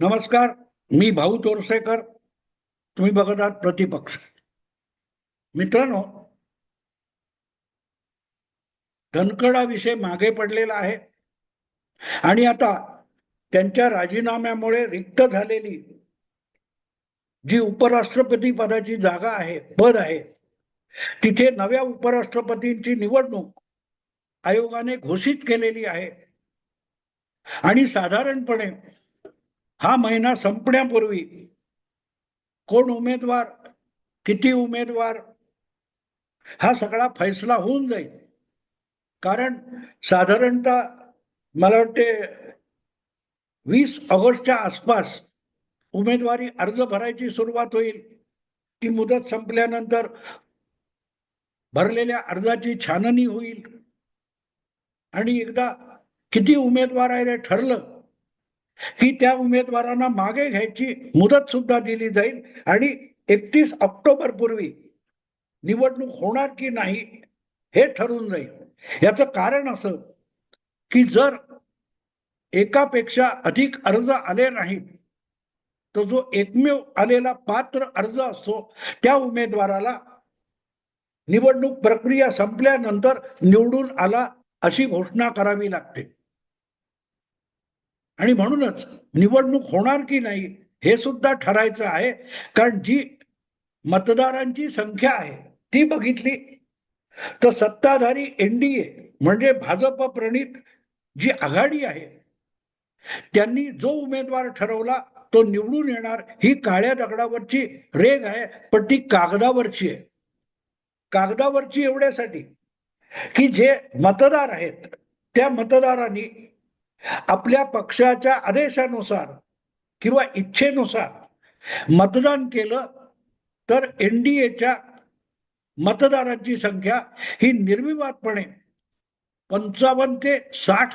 नमस्कार मी भाऊ तोरसेकर. तुम्ही बघत आहात प्रतिपक्ष. मित्रांनो धनकडाविषयी मागे पडलेला आहे. आणि आता त्यांच्या राजीनाम्यामुळे रिक्त झालेली जी उपराष्ट्रपती पदाची जागा आहे पद आहे तिथे नव्या उपराष्ट्रपतींची निवडणूक आयोगाने घोषित केलेली आहे. आणि साधारणपणे हा महिना संपण्यापूर्वी कोण उमेदवार किती उमेदवार हा सगळा फैसला होऊन जाईल. कारण साधारणतः मला वाटते वीस ऑगस्टच्या आसपास उमेदवारी अर्ज भरायची सुरुवात होईल. ती मुदत संपल्यानंतर भरलेल्या अर्जाची छाननी होईल. आणि एकदा किती उमेदवार आहे हे ठरलं की त्या उमेदवारांना मागे घ्यायची मुदत सुद्धा दिली जाईल. आणि एकतीस ऑक्टोबर पूर्वी निवडणूक होणार की नाही हे ठरून जाईल. याचं कारण असं की जर एकापेक्षा अधिक अर्ज आले नाहीत तर जो एकमेव आलेला पात्र अर्ज असतो त्या उमेदवाराला निवडणूक प्रक्रिया संपल्यानंतर निवडून आला अशी घोषणा करावी लागते. आणि म्हणूनच निवडणूक होणार की नाही हे सुद्धा ठरायचं आहे. कारण जी मतदारांची संख्या आहे ती बघितली. तर सत्ताधारी एनडीए म्हणजे भाजप प्रणित जी आघाडी आहे त्यांनी जो उमेदवार ठरवला तो निवडून येणार. ही काळ्या दगडावरची रेग आहे पण ती कागदावरची आहे. कागदावरची एवढ्यासाठी की जे मतदार आहेत त्या मतदारांनी आपल्या पक्षाच्या आदेशानुसार किंवा इच्छेनुसार मतदान केलं तर एनडीएच्या मतदारांची संख्या ही निर्विवादपणे पंचावन्न ते साठ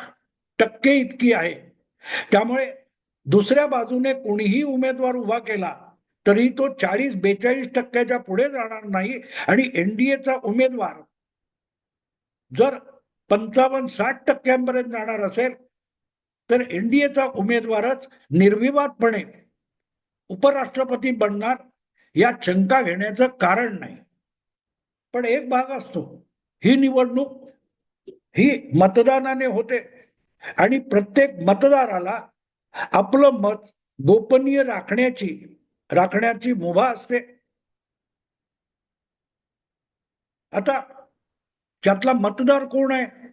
टक्के इतकी आहे. त्यामुळे दुसऱ्या बाजूने कोणीही उमेदवार उभा केला तरी तो चाळीस बेचाळीस टक्क्याच्या पुढे जाणार नाही आणि एनडीएचा उमेदवार जर पंचावन्न साठ टक्क्यांपर्यंत जाणार असेल तर एनडीएचा उमेदवारच निर्विवादपणे उपराष्ट्रपती बनणार या शंका घेण्याचं कारण नाही. पण एक भाग असतो ही निवडणूक ही मतदानाने होते आणि प्रत्येक मतदाराला आपलं मत गोपनीय राखण्याची राखण्याची मुभा असते. आता त्यातला मतदार कोण आहे?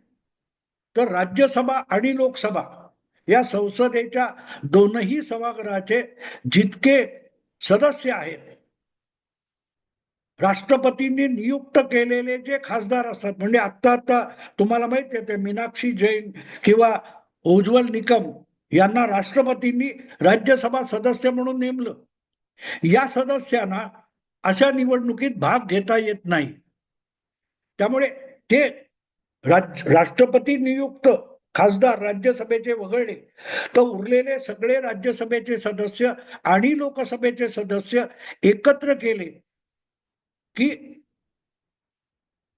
तर राज्यसभा आणि लोकसभा. या संसदेच्या दोनही सभागृहाचे जितके सदस्य आहेत राष्ट्रपतींनी नियुक्त केलेले जे खासदार असतात म्हणजे आत्ता आता तुम्हाला माहिती आहे ते मीनाक्षी जैन किंवा उज्ज्वल निकम यांना राष्ट्रपतींनी राज्यसभा सदस्य म्हणून नेमलं. या सदस्यांना अशा निवडणुकीत भाग घेता येत नाही. त्यामुळे ते राज राष्ट्रपती नियुक्त खासदार राज्यसभेचे वगळले. तर उरलेले सगळे राज्यसभेचे सदस्य आणि लोकसभेचे सदस्य एकत्र केले. की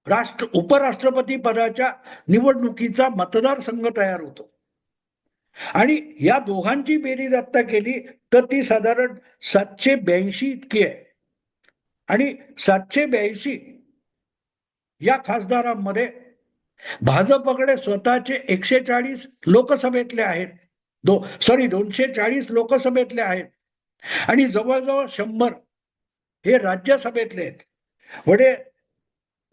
राष्ट्र उपराष्ट्रपती पदाच्या निवडणुकीचा मतदारसंघ तयार होतो. आणि या दोघांची बेरीज आता केली तर ती साधारण सातशे ब्याऐंशी इतकी आहे. आणि सातशे ब्याऐंशी या खासदारांमध्ये भाजपकडे स्वतःचे एकशे चाळीस लोकसभेतले आहेत. दो सॉरी दोनशे चाळीस लोकसभेतले आहेत. आणि जवळजवळ शंभर हे राज्यसभेतले आहेत. म्हणजे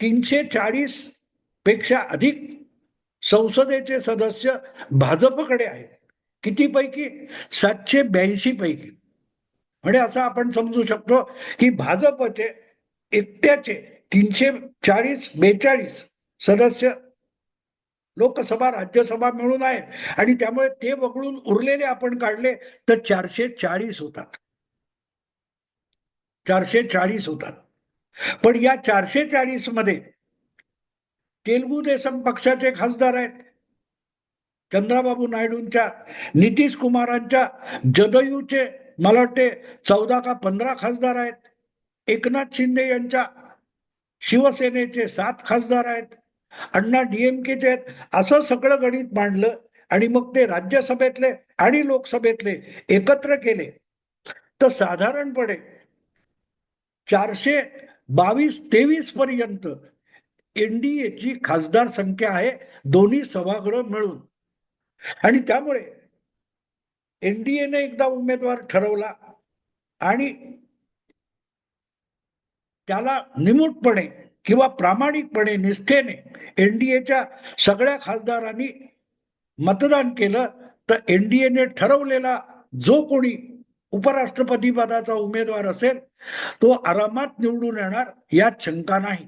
तीनशे चाळीसपेक्षा अधिक संसदेचे सदस्य भाजपकडे आहेत. किती पैकी सातशे ब्याऐंशी पैकी. म्हणजे असं आपण समजू शकतो की भाजपचे एकट्याचे तीनशे चाळीस बेचाळीस सदस्य लोकसभा राज्यसभा मिळून आहेत. आणि त्यामुळे ते वगळून उरलेले आपण काढले तर चारशे चाळीस होतात. चारशे चाळीस होतात. पण या चारशे चाळीसमध्ये तेलगू देसम पक्षाचे खासदार आहेत. चंद्राबाबू नायडूंच्या नितीश कुमारांच्या जदयूचे मला वाटते चौदा का पंधरा खासदार आहेत. एकनाथ शिंदे यांच्या शिवसेनेचे सात खासदार आहेत. अण्णा डीएमकेचे आहेत. असं सगळं गणित मांडलं आणि मग ते राज्यसभेतले आणि लोकसभेतले एकत्र केले. तर साधारणपणे चारशे बावीस तेवीस पर्यंत एनडीएची खासदार संख्या आहे दोन्ही सभागृह मिळून. आणि त्यामुळे एनडीएने एकदा उमेदवार ठरवला आणि त्याला निमूटपणे किंवा प्रामाणिकपणे निष्ठेने एनडीएच्या सगळ्या खासदारांनी मतदान केलं तर एनडीएने ठरवलेला जो कोणी उपराष्ट्रपती पदाचा उमेदवार असेल तो आरामात निवडून येणार यात शंका नाही.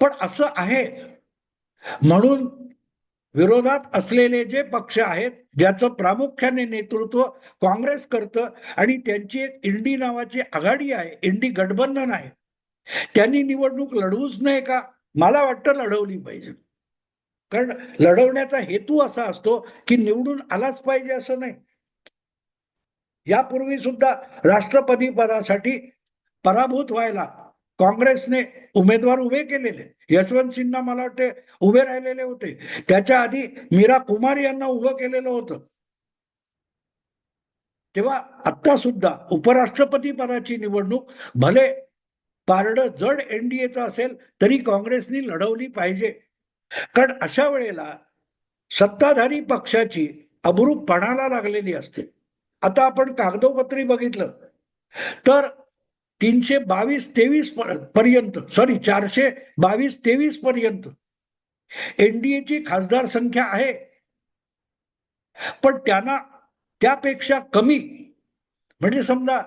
पण असं आहे म्हणून विरोधात असलेले जे पक्ष आहेत ज्याचं प्रामुख्याने नेतृत्व काँग्रेस करतं आणि त्यांची एक इंडी नावाची आघाडी आहे इंडी गठबंधन आहे त्यांनी निवडणूक लढवूच नाही का? मला वाटतं लढवली पाहिजे. कारण लढवण्याचा हेतू असा असतो की निवडून आलाच पाहिजे असं नाही. यापूर्वी सुद्धा राष्ट्रपती पदासाठी पराभूत व्हायला काँग्रेसने उमेदवार उभे केलेले. यशवंत सिन्हा मला वाटते उभे राहिलेले होते. त्याच्या आधी मीरा कुमार यांना उभं केलेलं होतं. तेव्हा आता सुद्धा उपराष्ट्रपती पदाची निवडणूक भले पारड जड एनडीएचं असेल तरी काँग्रेसनी लढवली पाहिजे. कारण अशा वेळेला सत्ताधारी पक्षाची अबरूप पणाला लागलेली असते. आता आपण कागदोपत्री बघितलं. तर तीनशे बावीस तेवीस पर्यंत सॉरी चारशे बावीस तेवीस पर्यंत एनडीएची खासदार संख्या आहे. पण त्यांना त्यापेक्षा कमी म्हणजे समजा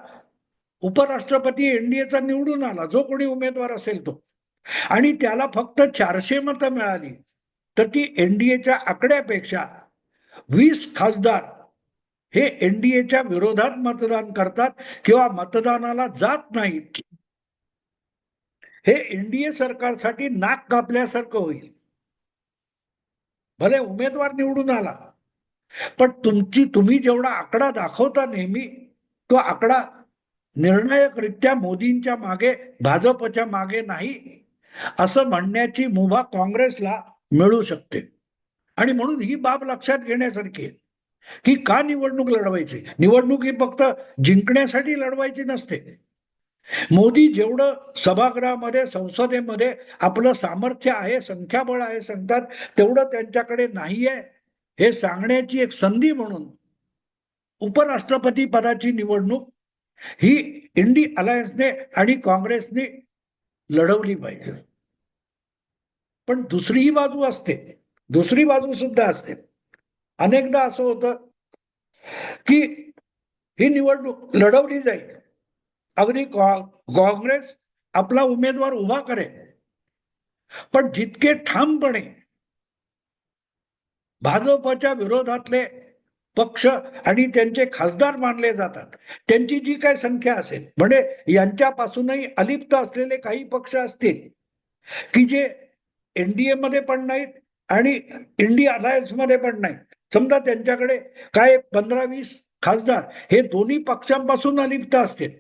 उपराष्ट्रपती एनडीएचा निवडून आला जो कोणी उमेदवार असेल तो. आणि त्याला फक्त चारशे मतं मिळाली. तर ती एनडीएच्या आकड्यापेक्षा वीस खासदार हे एनडीएच्या विरोधात मतदान करतात किंवा मतदानाला जात नाहीत. हे एनडीए सरकारसाठी नाक कापल्यासारखं होईल. भले उमेदवार निवडून आला पण तुमची तुम्ही जेवढा आकडा दाखवता नेहमी तो आकडा निर्णायकरित्या मोदींच्या मागे भाजपच्या मागे नाही असं म्हणण्याची मुभा काँग्रेसला मिळू शकते. आणि म्हणून ही बाब लक्षात घेण्यासारखी आहे. की का निवडणूक लढवायची? निवडणूक ही फक्त जिंकण्यासाठी लढवायची नसते. मोदी जेवढं सभागृहामध्ये संसदेमध्ये आपलं सामर्थ्य आहे संख्याबळ आहे सांगतात तेवढं त्यांच्याकडे नाही आहे हे सांगण्याची एक संधी म्हणून उपराष्ट्रपती पदाची निवडणूक ही इंडी अलायन्सने आणि काँग्रेसने लढवली पाहिजे. पण दुसरीही बाजू असते. दुसरी बाजू सुद्धा असते. अनेकदा असं होतं की ही निवडणूक लढवली जाईल. अगदी काँग्रेस आपला उमेदवार उभा करेल. पण जितके ठामपणे भाजपच्या विरोधातले पक्ष आणि त्यांचे खासदार मानले जातात. त्यांची जी काय संख्या असेल म्हणजे यांच्यापासूनही अलिप्त असलेले काही पक्ष असतील की जे एनडीए मध्ये पण नाहीत आणि इंडिया अलायन्समध्ये पण नाहीत. समजा त्यांच्याकडे काय पंधरा वीस खासदार हे दोन्ही पक्षांपासून अलिप्त असतील.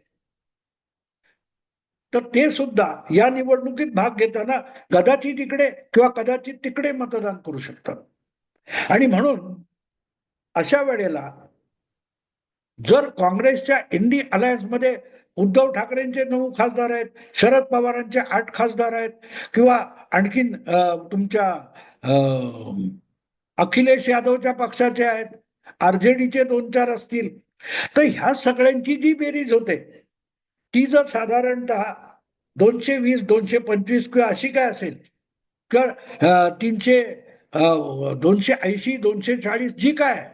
तर ते सुद्धा या निवडणुकीत भाग घेताना कदाचित इकडे किंवा कदाचित तिकडे मतदान करू शकतात. आणि म्हणून अशा वेळेला जर काँग्रेसच्या इंडी अलायन्समध्ये उद्धव ठाकरेंचे नऊ खासदार आहेत शरद पवारांचे आठ खासदार आहेत किंवा आणखीन तुमच्या अखिलेश यादवच्या पक्षाचे आहेत आरजेडीचे दोन चार असतील तर ह्या सगळ्यांची जी बेरीज होते ती जर साधारणतः दोनशे वीस दोनशे पंचवीस किंवा अशी काय असेल किंवा तीनशे दोनशे ऐंशी दोनशे चाळीस जी काय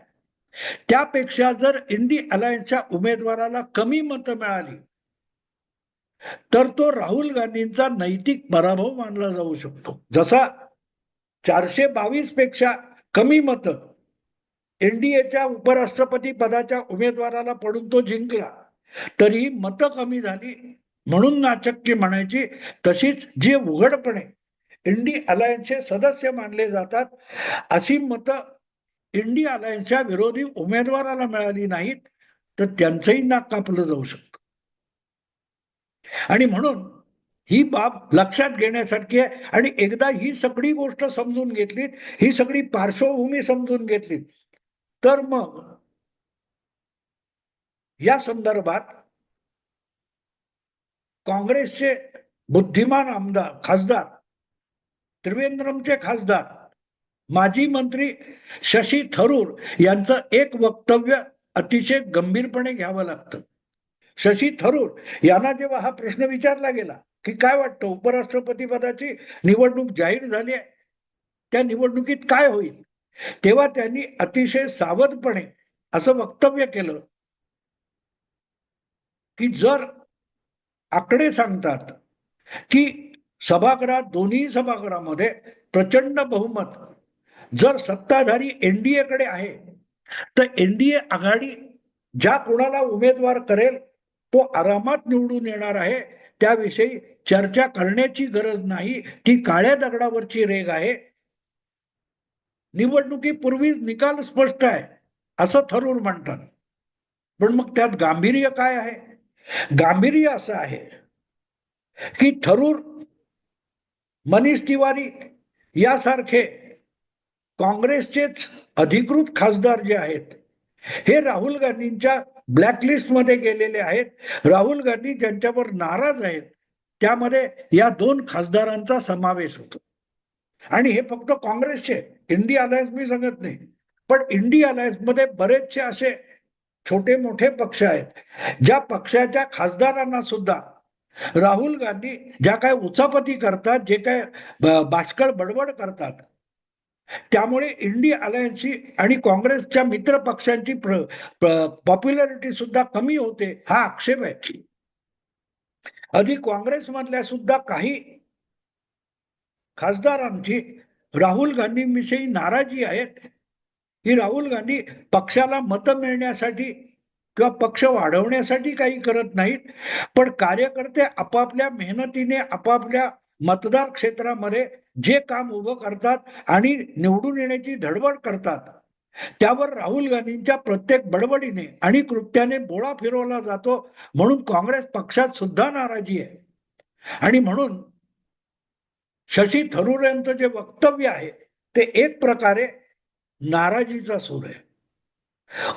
त्यापेक्षा जर इंडी अलायन्सच्या उमेदवाराला कमी मतं मिळाली तर तो राहुल गांधींचा नैतिक पराभव मानला जाऊ शकतो. जसा चारशे बावीसपेक्षा कमी मतं एनडीएच्या उपराष्ट्रपती पदाच्या उमेदवाराला पडून तो जिंकला तरी मतं कमी झाली म्हणून नाचक्की म्हणायची तशीच जी उघडपणे इंडी अलायन्सचे सदस्य मानले जातात अशी मतं इंडी अलायन्सच्या विरोधी उमेदवाराला मिळाली नाहीत तर त्यांचंही नाक कापलं जाऊ शकतं. आणि म्हणून ही बाब लक्षात घेण्यासारखी आहे. आणि एकदा ही सगळी गोष्ट समजून घेतली ही सगळी पार्श्वभूमी समजून घेतली तर मग या संदर्भात काँग्रेसचे बुद्धिमान आमदार खासदार त्रिवेंद्रमचे खासदार माजी मंत्री शशी थरूर यांचं एक वक्तव्य अतिशय गंभीरपणे घ्यावं लागतं. शशी थरूर यांना जेव्हा हा प्रश्न विचारला गेला की काय वाटतं उपराष्ट्रपती पदाची निवडणूक जाहीर झाली आहे? त्या निवडणुकीत काय होईल? तेव्हा त्यांनी अतिशय सावधपणे असं वक्तव्य केलं की जर आकडे सांगतात की सभागृहात दोन्ही सभागृहामध्ये प्रचंड बहुमत जर सत्ताधारी एनडीए कडे आहे तर एनडीए आघाडी ज्या कोणाला उमेदवार करेल तो आरामात निवडून येणार आहे. त्याविषयी चर्चा करण्याची गरज नाही. ती काळ्या दगडावरची रेग आहे. निवडणुकीपूर्वीच निकाल स्पष्ट आहे असं थरूर म्हणतात. पण मग त्यात गांभीर्य काय आहे? गांभीर्य असं आहे की थरूर मनीष तिवारी यासारखे काँग्रेसचेच अधिकृत खासदार जे आहेत हे राहुल गांधींच्या ब्लॅकलिस्टमध्ये गेलेले आहेत. राहुल गांधी ज्यांच्यावर नाराज आहेत त्यामध्ये या दोन खासदारांचा समावेश होतो. आणि हे फक्त काँग्रेसचे इंडिया अलायन्स मी सांगत नाही पण इंडिया अलायन्समध्ये बरेचसे असे छोटे मोठे पक्ष आहेत ज्या पक्षाच्या खासदारांना सुद्धा राहुल गांधी ज्या काय उचापती करतात जे काय बाष्कळ बडबड करतात त्यामुळे इंडिया अलायन्सची आणि काँग्रेसच्या मित्र पक्षांची पॉप्युलरिटी सुद्धा कमी होते हा आक्षेप आहे. आधी काँग्रेसमधल्या सुद्धा काही खासदारांची राहुल गांधींविषयी नाराजी आहेत. ही राहुल गांधी पक्षाला मतं मिळण्यासाठी किंवा पक्ष वाढवण्यासाठी काही करत नाहीत पण कार्यकर्ते आपापल्या मेहनतीने आपापल्या मतदार क्षेत्रामध्ये जे काम उभं करतात आणि निवडून येण्याची धडपड करतात त्यावर राहुल गांधींच्या प्रत्येक बडबडीने आणि कृत्याने बोळा फिरवला जातो म्हणून काँग्रेस पक्षात सुद्धा नाराजी आहे. आणि म्हणून शशी थरूर यांचं जे वक्तव्य आहे ते एक प्रकारे नाराजीचा सूर आहे.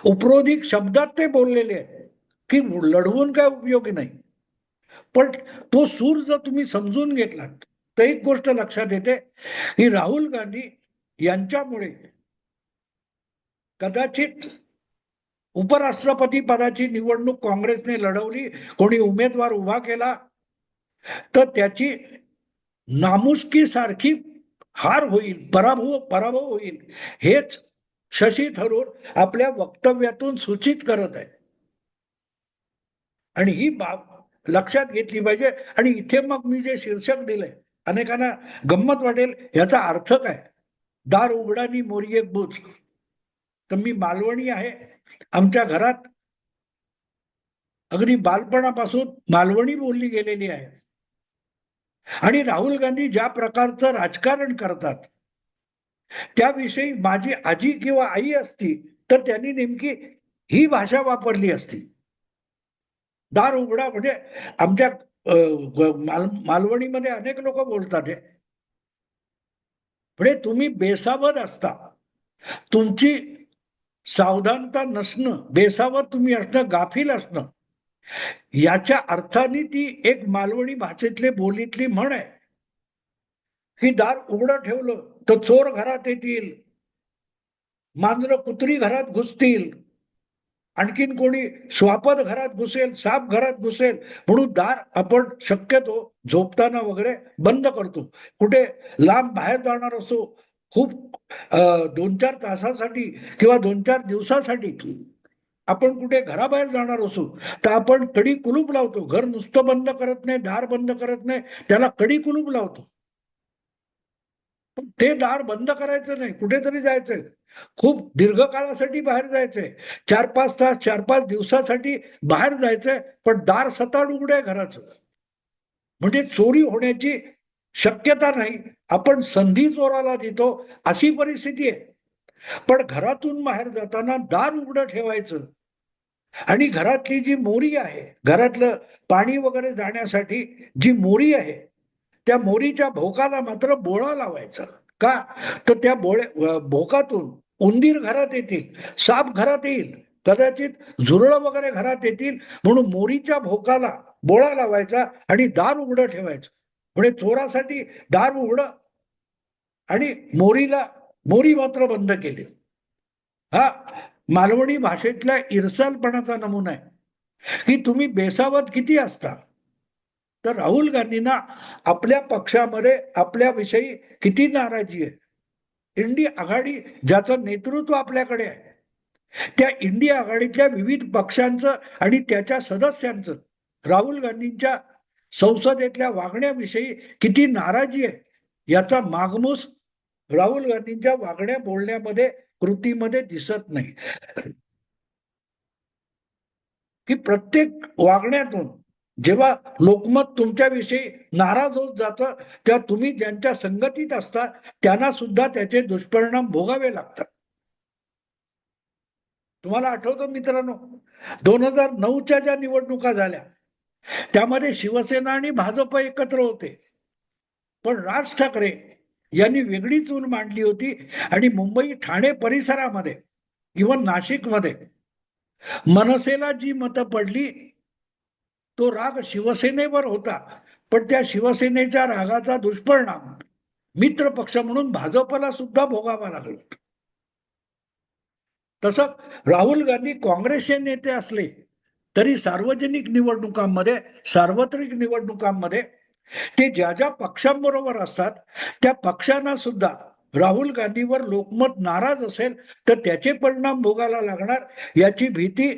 उपरोधिक शब्दात ते बोललेले आहेत की लढवून काय उपयोगी नाही. पण तो सूर जर तुम्ही समजून घेतलात तर एक गोष्ट लक्षात येते. की राहुल गांधी यांच्यामुळे कदाचित उपराष्ट्रपती पदाची निवडणूक काँग्रेसने लढवली कोणी उमेदवार उभा केला तर त्याची नामुष्की सारखी हार होईल पराभव पराभव होईल हेच शशी थरूर आपल्या वक्तव्यातून सूचित करत आहे. आणि ही बाब लक्षात घेतली पाहिजे. आणि इथे मग मी जे शीर्षक दिलंय अनेकांना गंमत वाटेल याचा अर्थ काय? दार उघडानी मोरी एक बोच तर मी मालवणी आहे. आमच्या घरात अगदी बालपणापासून मालवणी बोलली गेलेली आहे. आणि राहुल गांधी ज्या प्रकारचं राजकारण करतात त्याविषयी माझी आजी किंवा आई असती तर त्यांनी नेमकी ही भाषा वापरली असती. दार उघडा म्हणजे आमच्या माल मालवणीमध्ये अनेक लोक बोलतात हे. म्हणजे तुम्ही बेसावध असता. तुमची सावधानता नसणं बेसावध तुम्ही असणं गाफील असणं याच्या अर्थाने ती एक मालवणी भाषेतली बोलीतली म्हण आहे. की दार उघडं ठेवलं तर चोर घरात येतील. मांजरं कुत्री घरात घुसतील. आणखीन कोणी स्वापद घरात घुसेल साप घरात घुसेल म्हणून दार आपण शक्यतो झोपताना वगैरे बंद करतो. कुठे लांब बाहेर जाणार असो खूप दोन चार तासासाठी किंवा दोन चार दिवसासाठी आपण कुठे घराबाहेर जाणार असो तर आपण कडी कुलूप लावतो. घर नुसतं बंद करत नाही दार बंद करत नाही त्याला कडी कुलूप लावतो. ते दार बंद करायचं नाही कुठेतरी जायचंय. खूप दीर्घकाळासाठी बाहेर जायचंय. चार पाच तास चार पाच दिवसासाठी बाहेर जायचंय पण दार सताड उघड आहे घराचं. म्हणजे चोरी होण्याची शक्यता नाही. आपण संधी चोराला देतो अशी परिस्थिती आहे. पण घरातून बाहेर जाताना दार उघडं ठेवायचं. आणि घरातली जी मोरी आहे घरातलं पाणी वगैरे जाण्यासाठी जी मोरी आहे त्या मोरीच्या भोकाला मात्र बोळा लावायचा. का? तर त्या बोळे भोकातून उंदीर घरात येतील साप घरात येईल कदाचित झुरळं वगैरे घरात येतील म्हणून मोरीच्या भोकाला बोळा लावायचा आणि दार उघडं ठेवायचं. म्हणजे चोरासाठी दार उघडं आणि मोरीला मोरी मात्र बंद केली. हा मालवणी भाषेतल्या इरसालपणाचा नमुना आहे. की तुम्ही बेसावत किती असता? तर राहुल गांधींना आपल्या पक्षामध्ये आपल्याविषयी किती नाराजी आहे? इंडी आघाडी ज्याचं नेतृत्व आपल्याकडे आहे त्या इंडिया आघाडीतल्या विविध पक्षांचं आणि त्याच्या सदस्यांचं राहुल गांधींच्या संसदेतल्या वागण्याविषयी किती नाराजी आहे याचा मागमूस राहुल गांधींच्या वागण्या बोलण्यामध्ये कृतीमध्ये दिसत नाही. की प्रत्येक वागण्यातून जेव्हा लोकमत तुमच्याविषयी नाराज होत जातं तेव्हा तुम्ही ज्यांच्या संगतीत असता त्यांना सुद्धा त्याचे दुष्परिणाम भोगावे लागतात. तुम्हाला आठवतं मित्रांनो दोन हजार नऊच्या ज्या निवडणुका झाल्या त्यामध्ये शिवसेना आणि भाजप एकत्र होते. पण राज ठाकरे यांनी वेगळी चूल मांडली होती आणि मुंबई ठाणे परिसरामध्ये इवन नाशिकमध्ये मनसेला जी मतं पडली तो राग शिवसेनेवर होता पण त्या शिवसेनेच्या रागाचा दुष्परिणाम मित्र पक्ष म्हणून भाजपला सुद्धा भोगावा लागला. तसं राहुल गांधी काँग्रेसचे नेते असले तरी सार्वजनिक निवडणुकांमध्ये सार्वत्रिक निवडणुकांमध्ये ते ज्या ज्या पक्षांबरोबर असतात त्या पक्षांना सुद्धा राहुल गांधीवर लोकमत नाराज असेल तर त्याचे परिणाम भोगायला लागणार याची भीती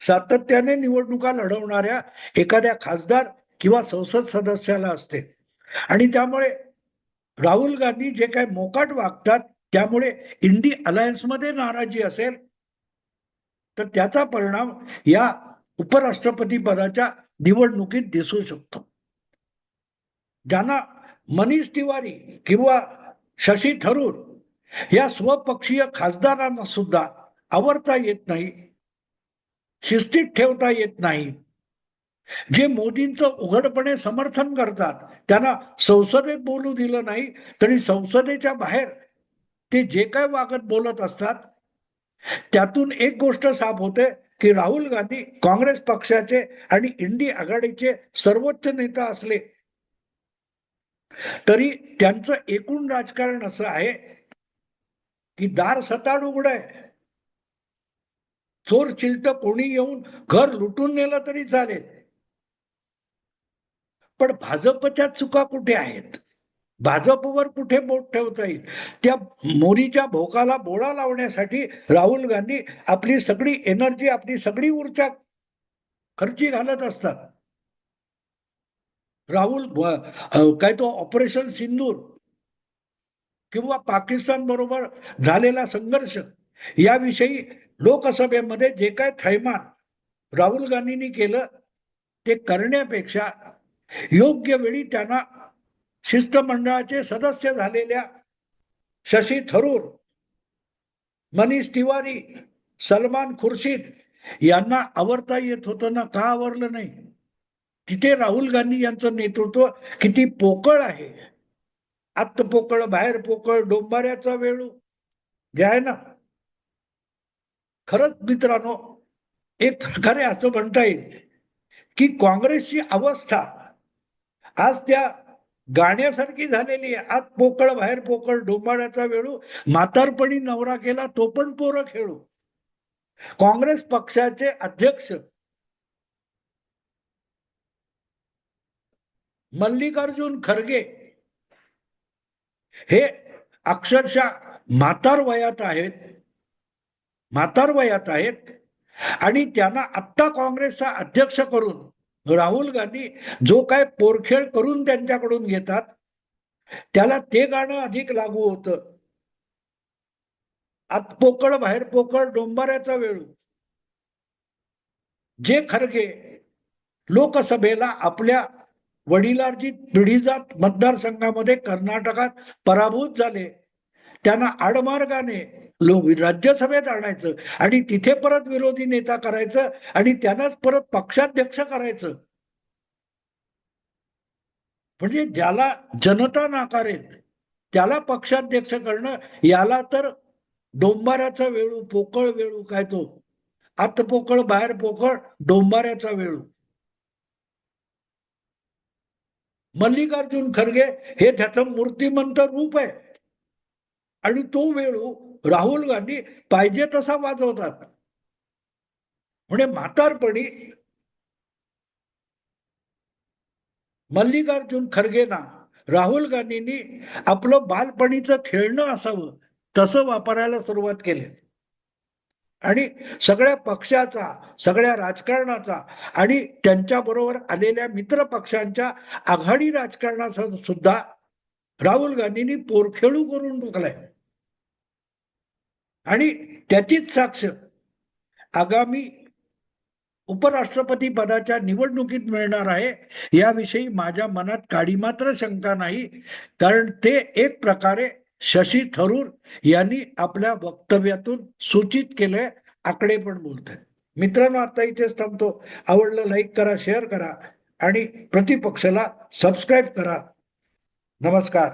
सातत्याने निवडणुका लढवणाऱ्या एखाद्या खासदार किंवा संसद सदस्याला असते. आणि त्यामुळे राहुल गांधी जे काय मोकाट वागतात त्यामुळे इंडी अलायन्समध्ये नाराजी असेल तर त्याचा परिणाम या उपराष्ट्रपती पदाच्या निवडणुकीत दिसू शकतो. ज्यांना मनीष तिवारी किंवा शशी थरूर या स्वपक्षीय खासदारांना सुद्धा आवडता येत नाही शिस्तीत ठेवता येत नाही. जे मोदींचं उघडपणे समर्थन करतात त्यांना संसदेत बोलू दिलं नाही तरी संसदेच्या बाहेर ते जे काय वागत बोलत असतात त्यातून एक गोष्ट साफ होते की राहुल गांधी काँग्रेस पक्षाचे आणि इंडी आघाडीचे सर्वोच्च नेता असले तरी त्यांचं एकूण राजकारण असं आहे की दार सताड उघड आहे. चोर चिलट कोणी येऊन घर लुटून नेलं तरी चालेल. पण भाजपच्या चुका कुठे आहेत? भाजपवर कुठे बोट ठेवता येईल? त्या मोरीच्या भोकाला बोळा लावण्यासाठी राहुल गांधी आपली सगळी एनर्जी आपली सगळी ऊर्जा खर्ची घालत असतात. राहुल काय तो ऑपरेशन सिंदूर किंवा पाकिस्तान बरोबर झालेला संघर्ष याविषयी लोकसभेमध्ये जे काय थैमान राहुल गांधींनी केलं ते करण्यापेक्षा योग्य वेळी त्यांना शिष्टमंडळाचे सदस्य झालेल्या शशी थरूर मनीष तिवारी सलमान खुर्शीद यांना आवरता येत होतं ना का आवरलं नाही? तिथे राहुल गांधी यांचं नेतृत्व किती पोकळ आहे. आत्त पोकळ बाहेर पोकळ डोंबाऱ्याचा वेळू. जे आहे ना खरंच मित्रांनो एक प्रकारे असं म्हणता येईल की काँग्रेसची अवस्था आज त्या गाण्यासारखी झालेली आहे. आत पोकळ बाहेर पोकळ डोंबाड्याचा वेळू म्हातारपणी नवरा केला तो पण पोरं खेळू. काँग्रेस पक्षाचे अध्यक्ष मल्लिकार्जुन खरगे हे अक्षरशः म्हातार वयात आहेत. म्हातार वयात आहेत. आणि त्यांना आत्ता काँग्रेसचा अध्यक्ष करून राहुल गांधी जो काय पोरखेळ करून त्यांच्याकडून घेतात त्याला ते गाणं अधिक लागू होतं. आत पोकळ बाहेर पोकळ डोंबाऱ्याचा वेळू. जे खरगे लोकसभेला आपल्या वडिलांची पिढीजात मतदारसंघामध्ये कर्नाटकात पराभूत झाले त्यांना आडमार्गाने लोक राज्यसभेत आणायचं आणि तिथे परत विरोधी नेता करायचं आणि त्यांनाच परत पक्षाध्यक्ष करायचं. म्हणजे ज्याला जनता नाकारेल त्याला पक्षाध्यक्ष करणं याला तर डोंबाऱ्याचा वेळू पोकळ वेळू काय तो? आत पोकळ बाहेर पोकळ डोंबाऱ्याचा वेळू. मल्लिकार्जुन खरगे हे त्याचं मूर्तिमंत रूप आहे. आणि तो वेळू राहुल गांधी पाहिजे तसा वाजवतात. म्हणजे म्हातारपणी मल्लिकार्जुन खरगेना राहुल गांधींनी आपलं बालपणीचं खेळणं असावं तसं वापरायला सुरुवात केली. आणि सगळ्या पक्षाचा सगळ्या राजकारणाचा आणि त्यांच्या बरोबर आलेल्या मित्र पक्षांच्या आघाडी राजकारणाचा सुद्धा राहुल गांधींनी पोरखेळू करून टाकलाय. आणि त्याचीच साक्ष आगामी उपराष्ट्रपती पदाच्या निवडणुकीत मिळणार आहे याविषयी माझ्या मनात काडी मात्र शंका नाही. कारण ते एक प्रकारे शशी थरूर यांनी आपल्या वक्तव्यातून सूचित केलंय आकडे पण बोलत आहेत मित्रांनो आता इथेच थांबतो. आवडलं लाईक करा शेअर करा आणि प्रतिपक्षाला सबस्क्राईब करा. नमस्कार.